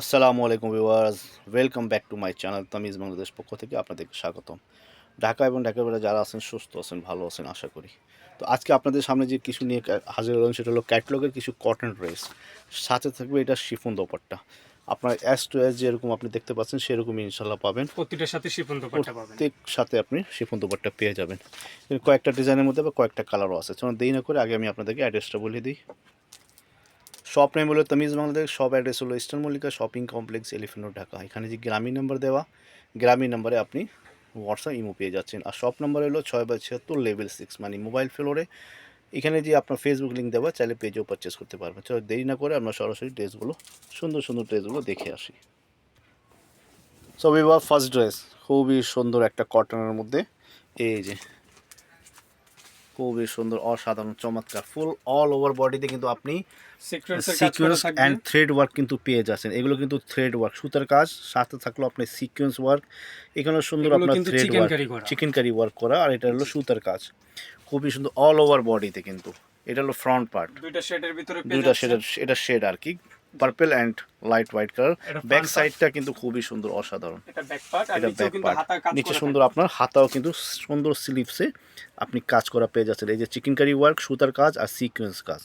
আসসালামু আলাইকুম viewers welcome back to my channel Tamiz Bangladesh পক্ষ থেকে আপনাদেরকে স্বাগতম। ঢাকা এবং ঢাকার বাইরে যারা আছেন সুস্থ আছেন ভালো আছেন আশা করি। তো আজকে আপনাদের সামনে যে কিছু নিয়ে হাজির হলাম সেটা হলো ক্যাটলগের কিছু কটন ড্রেস সাথে থাকবে এটা শিফন দোপাট্টা। আপনার এস টু এস যেরকম আপনি দেখতে পাচ্ছেন সেরকমই ইনশাল্লাহ পাবেন। প্রতিটার সাথে শিপন দোপাট্টা পাবেন। প্রত্যেক সাথে আপনি শিফন দোপাট্টা পেয়ে যাবেন। কয়েকটা ডিজাইনের মধ্যে বা কয়েকটা কালারও আছে। চলুন দেরি না করে আগে আমি আপনাদেরকে অ্যাড্রেসটা বলে দিই। শপ নেম হলো তামিজ বাংলাদেশ শপ অ্যাড্রেস হলো eastern Mallika shopping complex elephant Dhaka. এখানে যে গ্রামীণ নাম্বার দেওয়া, গ্রামীণ নাম্বারে আপনি হোয়াটসঅ্যাপ ইমো পেয়ে যাচ্ছেন। আর শপ নাম্বার হলো ছয় বাই ছিয়াত্তর লেভেল সিক্স মানে মোবাইল ফ্লোরে এখানে যে আপনার ফেসবুক লিঙ্ক দেওয়া, চাইলে পেজেও পারচেস করতে পারবেন। চলো দেরি না করে আমরা সরাসরি ড্রেসগুলো সুন্দর সুন্দর ড্রেসগুলো দেখে আসি। সো বিবাহ ফার্স্ট ড্রেস খুবই সুন্দর একটা কটনের মধ্যে। এই যে খুবই সুন্দর অসাধারণ চমৎকার ফুল অল ওভার বডিতে কিন্তু আপনি সিকোয়েন্স অ্যান্ড থ্রেড ওয়ার্ক কিন্তু পেয়ে যাচ্ছেন। এগুলো কিন্তু থ্রেড ওয়ার্ক সুতার কাজ সাথে থাকল আপনি সিকোয়েন্স ওয়ার্ক এখানে সুন্দর আপনার thread work. Chikankari. Work করা আর এটা হলো সুতার কাজ। খুবই সুন্দর অল ওভার বডিতে কিন্তু। এটা হলো ফ্রন্ট পার্ট দুইটা শেডের ভিতরে দুইটা। শেডের এটা শেড আর কি। Purple and light white colour back সাইডটা কিন্তু খুবই সুন্দর অসাধারণ। এটা ব্যাক পার্ট নিচে সুন্দর আপনার হাতাও কিন্তু সুন্দর স্লিপসে আপনি কাজ করা পেয়ে যাচ্ছেন। এই যে চিকেন কারি ওয়ার্ক সুতার কাজ আর সিকোয়েন্স কাজ।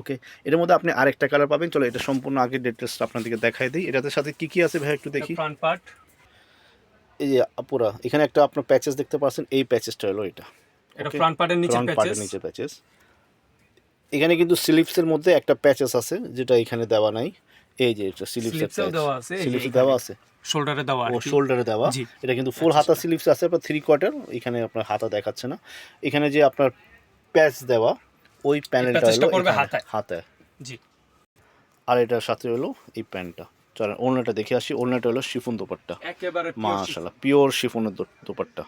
ওকে এর মধ্যে আপনি আরেকটা কালার পাবেন। চলো এটা সম্পূর্ণ আগে ডিটেলসটা আপনাদেরকে দেখাই দিই। এটাতে সাথে কি কি আছে ভাই একটু দেখি? ফ্রন্ট পার্ট এই যে পুরা এখানে একটা আপনার প্যাচেস দেখতে পাচ্ছেন। এই প্যাচেসটা হলো এটা। এটা? ফ্রন্ট পার্টের নিচে ফ্রন্ট প্যাচেস পার্টের নিচে প্যাচেস এখানে কিন্তু স্লিপসের মধ্যে একটা প্যাচেস আছে যেটা এখানে দেওয়া নাই। এই যে এটা স্লিপসের দেওয়া আছে, স্লিপস দেওয়া আছে। শোল্ডারে দেওয়া আর ও শোল্ডারে দেওয়া। এটা কিন্তু ফুল হাতা স্লিভস আছে আপনার থ্রি কোয়ার্টার এখানে আপনার হাতা দেখাচ্ছে না। এখানে যে আপনার প্যাচ দেওয়া ওই প্যানেলটা হলো। হাতায়। জি। আর এটার সাথে হলো এই প্যান্টটা। চলেন ওড়নাটা দেখে আসি। ওড়নাটা হলো শিফন দোপাট্টা। একেবারে মাশাল্লাহ পিওর শিফনের দোপাট্টা।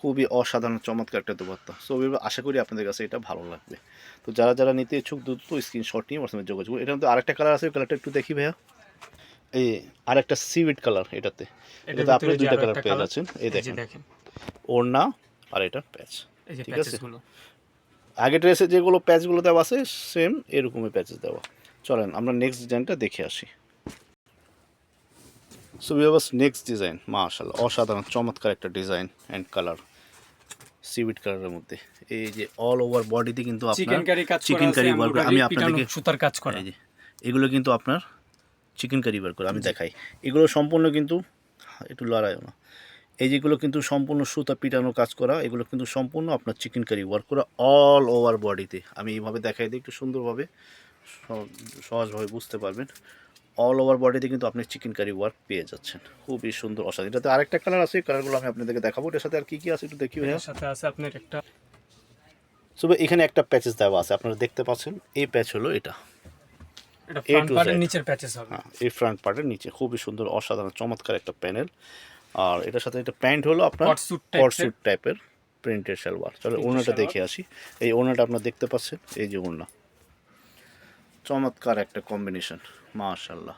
খুবই অসাধারণ চমৎকার একটা দোপাট্টা সো আশা করি আপনাদের কাছে এটা ভালো লাগবে। তো যারা যারা নিতে ইচ্ছুক দ্রুত স্ক্রিনশট নিয়ে সঙ্গে যোগাযোগ করুন। এটার মধ্যে আরেকটা কালার আছে কালারটা একটু দেখি ভাইয়া। এই আরেকটা সিউইড কালার এটাতে। এটাতে আপনি দুইটা কালার পেয়ে যাচ্ছেন। এই দেখেন। ওড়না আর এটা প্যাচ এই যে ঠিক আছে? আগে ড্রেসে যেগুলো প্যাচগুলো দেওয়া আছে সেম এরকমই প্যাচেস দেওয়া। চলেন আমরা নেক্সট ডিজাইনটা দেখে আসি। সো বিবাস নেক্সট ডিজাইন মাশাল্লাহ অসাধারণ চমৎকার একটা ডিজাইন অ্যান্ড কালার সিভিট কালারের মধ্যে। এই যে অল ওভার বডিতে কিন্তু আপনার চিকেন কারি কাজ চিকেন কারি ওয়ার্ক আমি আপনাদেরকে সুতার কাজ করা। এই যে এগুলো কিন্তু আপনার চিকেন কারি করে আমি দেখাই। এগুলো সম্পূর্ণ কিন্তু একটু লড়াইও না। এই যেগুলো কিন্তু সম্পূর্ণ সুতা পিটানো কাজ করা এগুলো কিন্তু সম্পূর্ণ আপনার চিকেন কারি ওয়ার্ক করা অল ওভার বডিতে আমি এইভাবে দেখাই দিই একটু সুন্দরভাবে সহজভাবে বুঝতে পারবেন। অল ওভার বডিতে কিন্তু আপনি চিকেন কারি ওয়ার্ক পেয়ে যাচ্ছেন। খুবই সুন্দর অসাধারণ। এটাতে আরেকটা কালার আছে কালারগুলো আমি আপনাদেরকে দেখাবো। এটার সাথে আর কি কি আছে একটু দেখি ভাইয়া এর সাথে আছে আপনার একটা তবে এখানে একটা প্যাচেস দেওয়া আছে আপনারা দেখতে পাচ্ছেন এই প্যাচ হলো এটা। এটা A ফ্রন্ট পার্টের নিচের প্যাচেস হবে। হ্যাঁ এই ফ্রন্ট পার্টের নিচে খুবই সুন্দর অসাধারণ চমৎকার একটা প্যানেল আর এটার সাথে একটা প্যান্ট হলো আপনার type-এর। টাইপের প্রিন্টেড সালোয়ার চলো ওনাটা দেখে আসি। এই ওনাটা আপনারা দেখতে পাচ্ছেন এই যে ওনা চমৎকার একটা কম্বিনেশন মাশাল্লাহ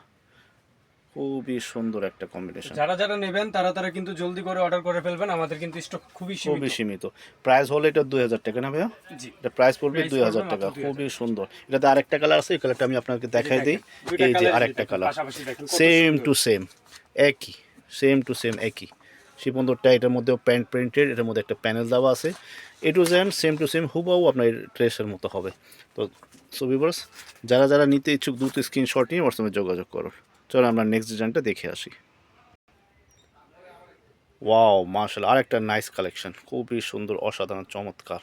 খুবই সুন্দর একটা কম্বিনেশন যারা যারা নেবেন তারা তারা কিন্তু জলদি করে অর্ডার করে ফেলবেন। আমাদের কিন্তু স্টক খুবই সীমিত। খুবই সীমিত। প্রাইস হলো এটা দুই হাজার টাকা না ভাইয়া? জি। এটা প্রাইস পড়বে দুই হাজার টাকা। খুবই সুন্দর। এটাতে আরেকটা কালার আছে এই কালারটা আমি আপনাকে দেখাই দিই। এই যে আরেকটা কালার সেম টু সেম একই। সেম টু সেম একই। শিপন্দরটা এটার মধ্যেও প্যান্ট প্রিন্টেড এটার মধ্যে একটা প্যানেল দেওয়া আছে। এ two gen same to same হুবাও আপনার ড্রেসের মতো হবে। তো সো ভিভার্স যারা যারা নিতে ইচ্ছুক দ্রুত স্ক্রিনশট নিয়ে সঙ্গে যোগাযোগ করো। চলো আমরা নেক্সট ডিজাইনটা দেখে আসি। ওয়াও মার্শাল আরেকটা নাইস কালেকশন খুবই সুন্দর অসাধারণ চমৎকার।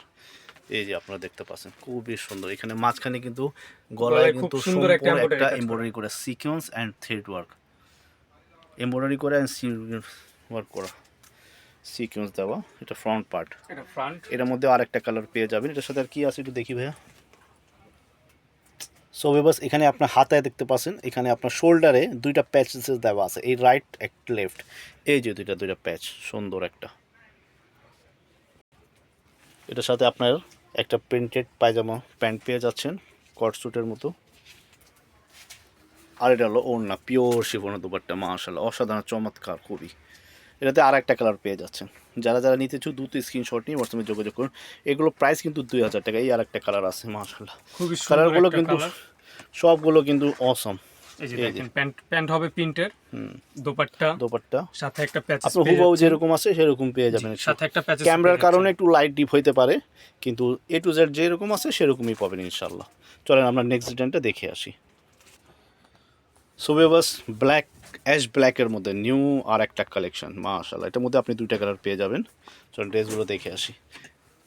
এই যে আপনারা দেখতে পাচ্ছেন খুবই সুন্দর। এখানে মাঝখানে কিন্তু গলায় কিন্তু সুন্দর একটা একটা এমব্রয়ডারি করা। Sequence and thread work embroidery করে অ্যান্ড ওয়ার্ক করা। সিকোয়েন্স দেওয়া এটা ফ্রন্ট পার্ট এটা ফ্রন্ট এটার মধ্যে আরেকটা কালার পেয়ে যাবেন। এটার সাথে আর কি আছে একটু দেখি ভাইয়া। সো বাস এখানে আপনার হাতায় দেখতে পাচ্ছেন, এখানে আপনার শোল্ডারে দুইটা প্যাচেস দেওয়া আছে, এই রাইট এক লেফট এই যে দুইটা দুইটা প্যাচ সুন্দর একটা। এটার সাথে আপনার একটা প্রিন্টেড পায়জামা প্যান্ট পেয়ে যাচ্ছেন কট স্যুটের মতো। আর এটা হলো ওড়না পিওর শিবনা দুপারটা মাশাল্লাহ অসাধারণ, চমৎকার, খুবই। এটাতে আর একটা কালার পেয়ে যাচ্ছেন। যারা যারা নিতে চাও দ্রুত স্ক্রিনশট নিয়ে হোয়াটসঅ্যাপে যোগাযোগ করুন। এগুলো প্রাইস কিন্তু দুই হাজার টাকা এই আর একটা কালার আছে মাশাল্লাহ খুবই সুন্দর কালারগুলো কিন্তু। সবগুলো কিন্তু অসম এই যে দেখেন প্যান্ট প্যান্ট হবে প্রিন্টের হুম। দোপাট্টা দোপাট্টা। সাথে একটা প্যাচেস আপনার হুবাহু যেরকম আছে সেরকম পেয়ে যাবেন সাথে একটা প্যাচেস ক্যামেরার কারণে একটু লাইট ডিপ হইতে পারে কিন্তু এ টু জেড যেরকম আছে সেরকমই পাবেন ইনশাল্লাহ চলেন আমরা নেক্সট ডিজাইনটা দেখে আসি। সোবেবাস ব্ল্যাক অ্যাশ ব্ল্যাকের মধ্যে নিউ আর একটা কালেকশন মাশাল্লাহ এটার মধ্যে আপনি দুইটা কালার পেয়ে যাবেন। চলেন ড্রেসগুলো দেখে আসি।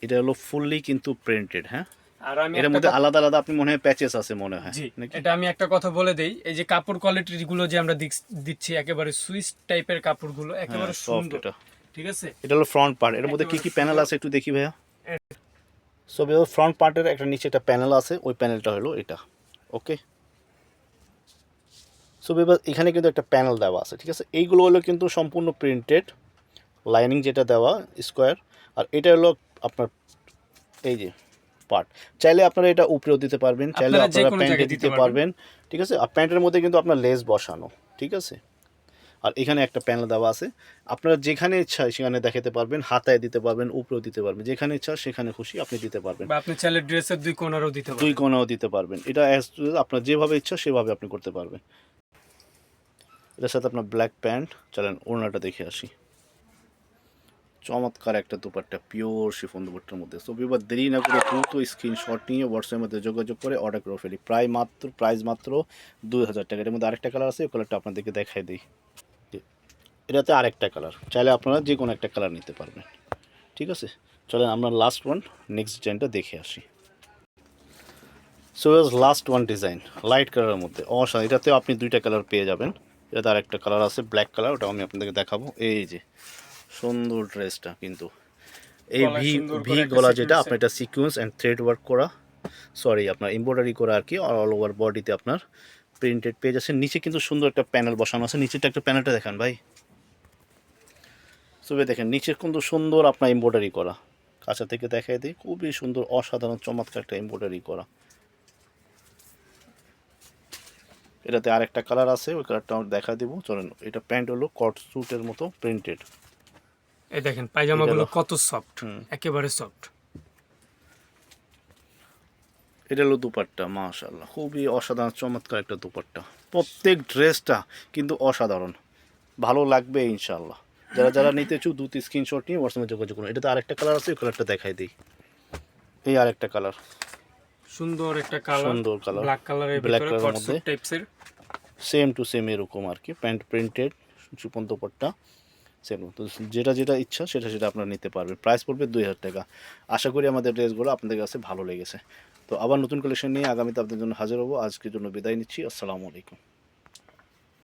এটা হলো ফুললি কিন্তু প্রিন্টেড হ্যাঁ? আর আমি এর মধ্যে আলাদা আলাদা আপনি মনে হয় প্যাচেস আছে মনে হয় এটা আমি একটা কথা বলে দেই। এই যে কাপড় কোয়ালিটি গুলো যে আমরা দিচ্ছি একেবারে সুইস টাইপের কাপড়গুলো একেবারে হ্যাঁ, soft সুন্দর। ঠিক আছে? এটা হলো ফ্রন্ট পার্ট এর মধ্যে কি কি প্যানেল আছে একটু দেখি ভাইয়া। সো ফ্রন্ট পার্টের একটা নিচে একটা প্যানেল আছে ওই প্যানেলটা হলো এটা। ওকে সো এবার এখানে কিন্তু একটা প্যানেল দেওয়া আছে ঠিক আছে? এইগুলো হলো কিন্তু সম্পূর্ণ প্রিন্টেড লাইনিং যেটা দেওয়া স্কোয়ার আর এটা হলো আপনার এই যে পার্ট চাইলে আপনারা এটা উপরেও দিতে পারবেন চাইলে আপনারা প্যান্টে দিতে পারবেন। ঠিক আছে? আর প্যান্টের মধ্যে কিন্তু আপনার লেস বসানো ঠিক আছে? আর এখানে একটা প্যানেল দেওয়া আছে। আপনারা যেখানে ইচ্ছা সেখানে দেখাতে পারবেন হাতায় দিতে পারবেন উপরেও দিতে পারবেন। যেখানে ইচ্ছা সেখানে খুশি আপনি দিতে পারবেন। আপনি চাইলে ড্রেসের দুই কোনারও দিতে দুই পারেন কোণাও দিতে পারবেন। এটা আপনার যেভাবে ইচ্ছা সেভাবে আপনি করতে পারবেন। এটার সাথে আপনার ব্ল্যাক প্যান্ট চলেন ওড়নাটা দেখে আসি। চমৎকার একটা দুপাট্টা পিওর শিফন দুপাট্টার মধ্যে। সো এবার দেরি না করে দ্রুত স্ক্রিনশট নিয়ে হোয়াটসঅ্যাপের মধ্যে যোগাযোগ করে অর্ডার করে ফেলি। প্রায় মাত্র প্রাইস মাত্র দুই হাজার টাকা। এর মধ্যে আরেকটা কালার আছে, ওই কালারটা আপনাদেরকে দেখাই দিই। এটাতে আরেকটা কালার চাইলে আপনারা যে কোনো একটা কালার নিতে পারবেন। ঠিক আছে? চলেন আমরা লাস্ট ওয়ান নেক্সট ডিজাইনটা দেখে আসি। So last one design light কালারের মধ্যে। অসাধারণ, এটাতেও আপনি দুইটা কালার পেয়ে যাবেন। এটাতে আর একটা কালার আছে ব্ল্যাক কালার ওটা আমি আপনাদেরকে দেখাবো। এই যে সুন্দর ড্রেসটা কিন্তু। এই ভি ভি গলা যেটা আপনার এটা সিকুয়েন্স অ্যান্ড থ্রেড ওয়ার্ক করা। সরি আপনার এমব্রয়ডারি করা আর কি অল ওভার বডিতে আপনার প্রিন্টেড পেজ আছে। নিচে কিন্তু সুন্দর একটা প্যানেল বসানো আছে। নিচেটা একটা প্যানেলটা দেখান ভাই। তবে দেখেন নিচে কিন্তু সুন্দর আপনার এমব্রয়ডারি করা। কাছা থেকে দেখাই দিই খুবই সুন্দর অসাধারণ চমৎকার একটা এমব্রয়ডারি করা। এটাতে আরেকটা কালার আছে ওই কালারটা আমরা দেখা দিব। চলেন এটা প্যান্ট হলো কট স্যুটের মতো প্রিন্টেড এই দেখেন পায়জামাগুলো এটা কত সফট একেবারে সফট এটা হলো দুপাট্টা মাশাল্লাহ খুবই অসাধারণ চমৎকার একটা দুপাট্টা। প্রত্যেক ড্রেসটা কিন্তু অসাধারণ। ভালো লাগবে ইনশাল্লাহ যারা যারা নিতে চু দুটি স্ক্রিনশট নিয়ে হোয়াটসঅ্যাপে যোগাযোগ করুন। এটাতে আরেকটা কালার আছে ওই কালারটা দেখাই দিই। এই আরেকটা কালার সুন্দর একটা কালার সুন্দর colour। ব্ল্যাক কালারের ভিতরে কট মধ্যে। টাইপসের সেম টু সেম এরকম আর কি প্যান্ট প্রিন্টেড চুপন দুপাট্টা সেম তো যেটা যেটা ইচ্ছা সেটা সেটা আপনারা নিতে পারবেন। প্রাইস পড়বে দুই হাজার টাকা। আশা করি আমাদের ড্রেসগুলো আপনাদের কাছে ভালো লেগেছে। তো আবার নতুন কালেকশন নিয়ে আগামীতে আপনাদের জন্য হাজির হব। আজকের জন্য বিদায় নিচ্ছি। আসসালামু আলাইকুম।